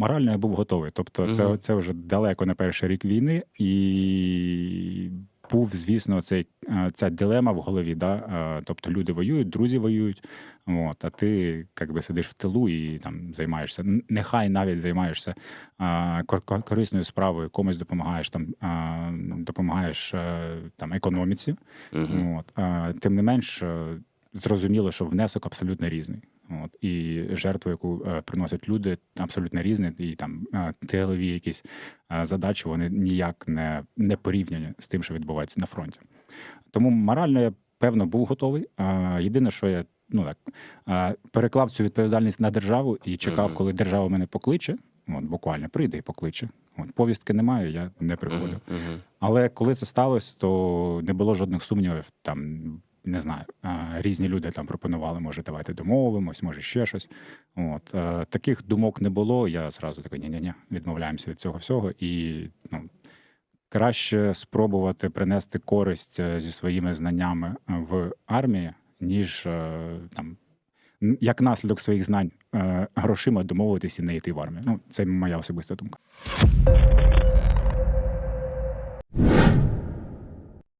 морально я був готовий. Тобто, це, Мгм. це вже далеко не перший рік війни, і був, звісно, цей, е, ця дилема в голові. Да? Е, Тобто люди воюють, друзі воюють, от, а ти як би, сидиш в тилу і там займаєшся. Нехай навіть займаєшся е, кор- кор- корисною справою, комусь допомагаєш там, допомагаєш там економіці. Мгм. От, тим не менш, зрозуміло, що внесок абсолютно різний. От, і жертву, яку е, приносять люди, абсолютно різні, і там е, тилові якісь е, задачі, вони ніяк не, не порівняні з тим, що відбувається на фронті. Тому морально я певно був готовий. Е, єдине, що я ну так е, переклав цю відповідальність на державу і чекав, коли держава мене покличе. От буквально прийде і покличе. От повістки немає, я не приходив. Але коли це сталося, то не було жодних сумнівів. Там не знаю, різні люди там пропонували, може, давайте домовимось, може ще щось. От таких думок не було. Я зразу такий, ні-ні-ні, відмовляємося від цього всього. І ну, краще спробувати принести користь е, зі своїми знаннями е, в армії, ніж е, там. Як наслідок своїх знань грошима домовитись і не йти в армію. Ну, це моя особиста думка.